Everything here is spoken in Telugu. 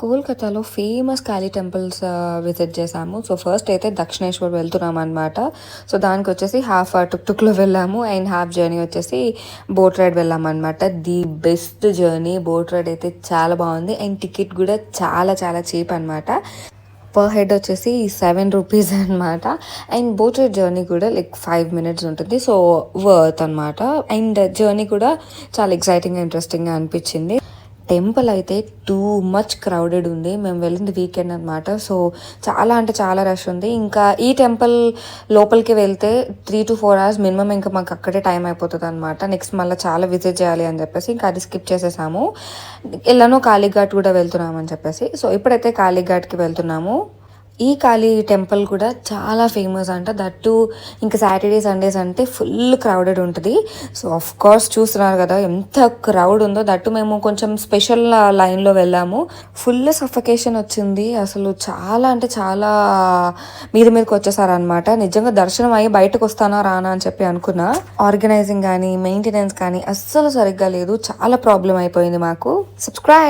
కోల్కతాలో ఫేమస్ కాళీ టెంపుల్స్ విజిట్ చేసాము సో ఫస్ట్ అయితే దక్షిణేశ్వర్ వెళ్తున్నాం అనమాట సో దానికి వచ్చేసి హాఫ్ టుక్ టుక్లో వెళ్ళాము. అండ్ హాఫ్ జర్నీ వచ్చేసి బోట్ రైడ్ వెళ్ళాము అనమాట the best journey boat ride అయితే చాలా బాగుంది. అండ్ టికెట్ కూడా చాలా చాలా చీప్ అనమాట పర్ హెడ్ వచ్చేసి సెవెన్ రూపీస్ అనమాట అండ్ బోట్ రైడ్ జర్నీ కూడా లైక్ ఫైవ్ మినిట్స్ ఉంటుంది. సో వర్త్ అనమాట అండ్ జర్నీ కూడా చాలా ఎక్సైటింగ్ ఇంట్రెస్టింగ్గా అనిపించింది. టెంపుల్ అయితే టూ మచ్ క్రౌడెడ్ ఉంది. మేము వెళ్ళింది వీకెండ్ అనమాట సో చాలా అంటే చాలా రష్ ఉంది. ఇంకా ఈ టెంపుల్ లోపలికి వెళ్తే three to four hours minimum ఇంకా మాకు అక్కడే టైం అయిపోతుంది అనమాట నెక్స్ట్ మళ్ళీ చాలా విజిట్ చేయాలి అని చెప్పేసి ఇంకా అది స్కిప్ చేసేసాము. ఎలానో కాళీఘాట్ కూడా వెళ్తున్నామని చెప్పేసి. సో ఇప్పుడైతే కాళీఘాట్కి వెళ్తున్నాము. ఈ కాళీ టెంపుల్ కూడా చాలా ఫేమస్ అంట. దట్టు ఇంకా సాటర్డే సండేస్ అంటే ఫుల్ క్రౌడెడ్ ఉంటుంది. సో ఆఫ్ కోర్స్ చూస్తున్నారు కదా ఎంత క్రౌడ్ ఉందో. దట్టు మేము కొంచెం స్పెషల్ లైన్లో వెళ్ళాము. ఫుల్ సఫకేషన్ వచ్చింది. అసలు చాలా అంటే చాలా మీద మీదకి వచ్చేసారనమాట నిజంగా దర్శనం అయ్యి బయటకు వస్తానా రానా అని చెప్పి అనుకున్నా. ఆర్గనైజింగ్ కానీ మెయింటెనెన్స్ కానీ అస్సలు సరిగ్గా లేదు. చాలా ప్రాబ్లం అయిపోయింది మాకు. సబ్స్క్రైబ్